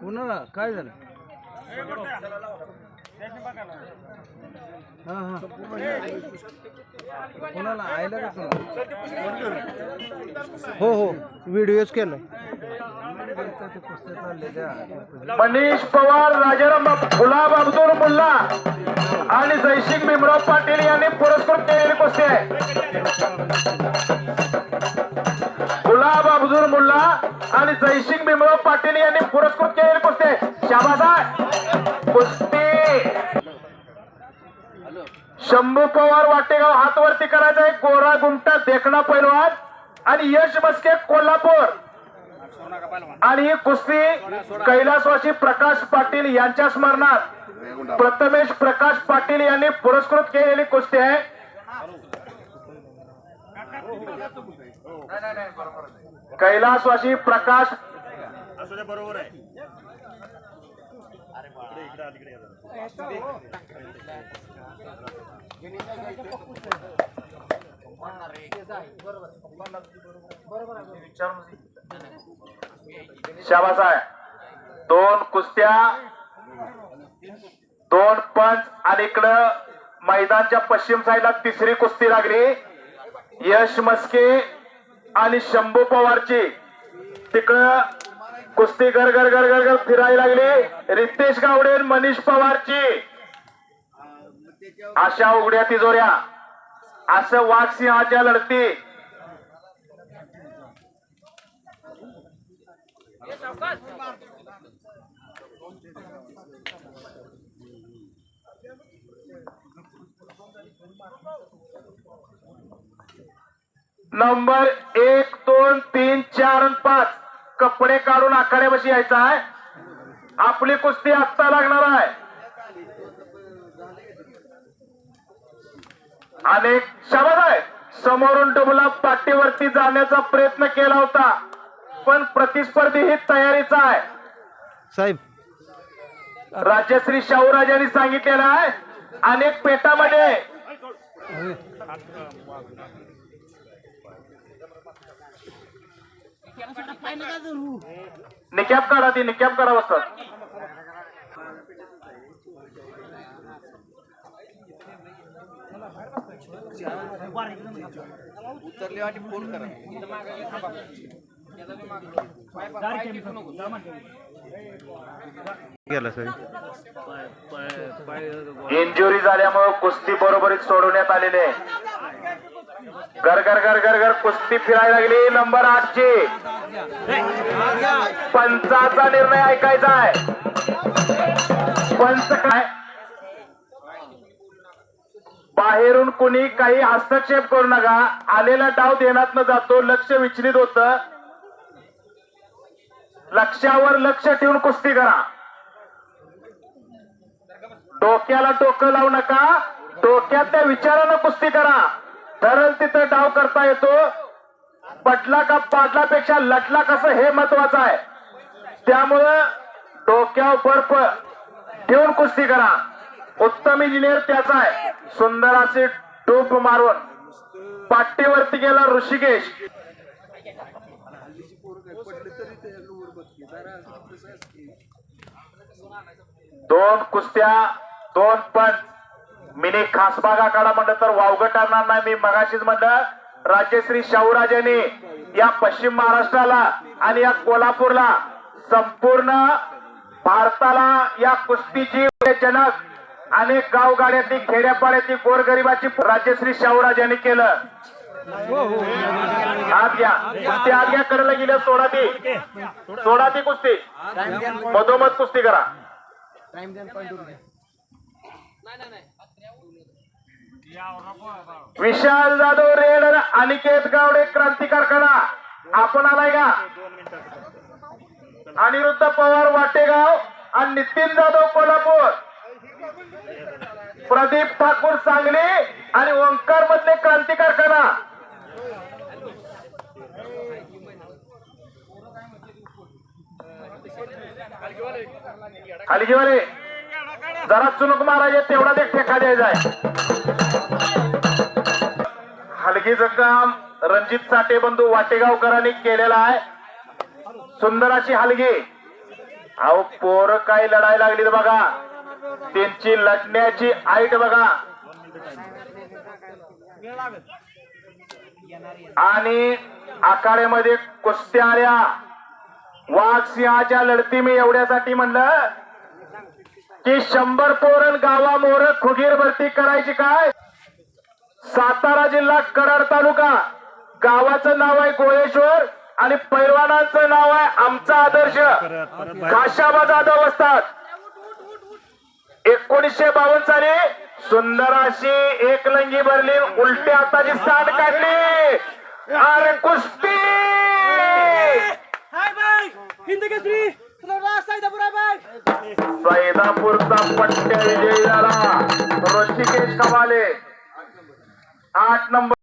कुणाला काय झालं? हा हा. कुणाला? आयला का कुणाला? हो हो. व्हिडिओच केलाय मनीष पवार राजाराम गुलाब अब्दुल मुल्ला आणि जयसिंग भीमराव पाटील यांनी पुरस्कृत केलेली कुस्ती आहे. गुलाब अब्दुल मुल्ला आणि जयसिंग भीमराव पाटील यांनी पुरस्कृत केलेली कुस्ती. आहे कुस्ती! शंभू पवार वाटेगाव हातवरती करायचा एक गोरा गुमटा देखणा पैलवान आणि यश बसके कोल्हापूर. आणि ही कुस्ती कैलासवासी प्रकाश पाटील यांच्या स्मरणात. प्रथमेश प्रकाश पाटील यांनी पुरस्कृत केलेली कुस्ती आहे. कैलासवासी प्रकाश शाबास आहे. दोन कुस्त्या दोन पंच आणि इकडं मैदानच्या पश्चिम साईडला तिसरी कुस्ती लागली. यश मस्के आणि शंभू पवारची. तिकडं कुस्ती घर घर घर घर घर फिरायला लागली. रितेश गावडे मनीष पवारची. अशा उघड्या तिजोऱ्या. असं वाघ सिंहाच्या लढती. नंबर एक दोन तीन चार आणि पाच. कपडे काढून आखाड्यापाशी यायचा आहे. आपली कुस्ती आत्ता लागणार आहे. अनेक शब्द आहे. समोरून डबला पाठीवरती जाण्याचा प्रयत्न केला होता. पण प्रतिस्पर्धी ही तयारीचा आहे. साहेब. राजश्री शाहूराज यांनी सांगितलेलं आहे. अनेक पेटामध्ये. निकॅप काढा ती निकॅप काढा बसतात उतरले आणि फोन करा. गेला इंजुरी झाल्यामुळे कुस्ती बरोबरीत सोडवण्यात आलेली घर घर घर घर घर कुस्ती फिरायला लागली. नंबर आठची. पंचाचा निर्णय ऐकायचा आहे. पंच काय? बाहेरून कुणी काही हस्तक्षेप करू नका. आलेला डाव देण्यात न जातो. लक्ष विचलित होतं. लक्षावर लक्ष ठेवून कुस्ती करा. डोक्याला डोकं लावू नका. डोक्यातल्या विचारानं कुस्ती करा. ठरल तिथं डाव करता येतो. पटला का पाटलापेक्षा लटला कसं हे महत्वाचं आहे. त्यामुळं डोक्यावर बर्फ ठेवून कुस्ती करा. उत्तम इंजिनियर त्याचा आहे. सुंदर असे टोप मारून. पाट्टीवरती गेला ऋषिकेश. दोन कुस्त्या दोन पंच मिनी खासबागा आखाडा म्हणलं तर वावगं ठरणार नाही. मी मगाशीच म्हणलं राज्यश्री शाहूराजांनी या पश्चिम महाराष्ट्राला आणि या कोल्हापूरला संपूर्ण भारताला या कुस्तीची जनक अनेक गावगाड्यातली खेड्यापाड्यातली गोरगरिबाची राज्यश्री शाहूराज यांनी केलं. आत घ्या कुस्ती आत घ्या करायला गेल्या सोडा ती सोडा ती कुस्ती. मधोमध कुस्ती करा. विशाल जाधव रेड अनिकेत गावडे क्रांती कारखाना. आपण आलाय का? अनिरुद्ध पवार वाटेगाव आणि नितीन जाधव कोल्हापूर. प्रदीप ठाकूर सांगली आणि ओंकार मधले क्रांती कारखाना. हलगीवाले जरा चुनूक महाराज तेवढा ते ठेका द्यायचा आहे. हलगीचं काम रणजित साठे बंधू वाटेगावकरांनी केलेलं आहे. सुंदर अशी हलगी. अहो पोरं काय लढाई लागली बघा. त्यांची लढण्याची आईट बघा. आणि आखाड्यामध्ये कुस्त्या आल्या वाघ सिंहाच्या लढती मी एवढ्यासाठी म्हणलं की शंभर पोरण गावा मोर खुगीर भरती करायची काय? सातारा जिल्हा कराड तालुका. गावाचं नाव आहे गोळेश्वर आणि पैलवानांचं नाव आहे आमचा आदर्श. काशाबा जाधव असतात. एकोणीसशे बावन्न साली सुंदर अशी एकलंगी भरली उलट्या हाताची साठ काढली. अरे कुस्ती! सैदापूरचा पट्ट्या विजयी झाला. ऋषिकेश कमाले आठ नंबर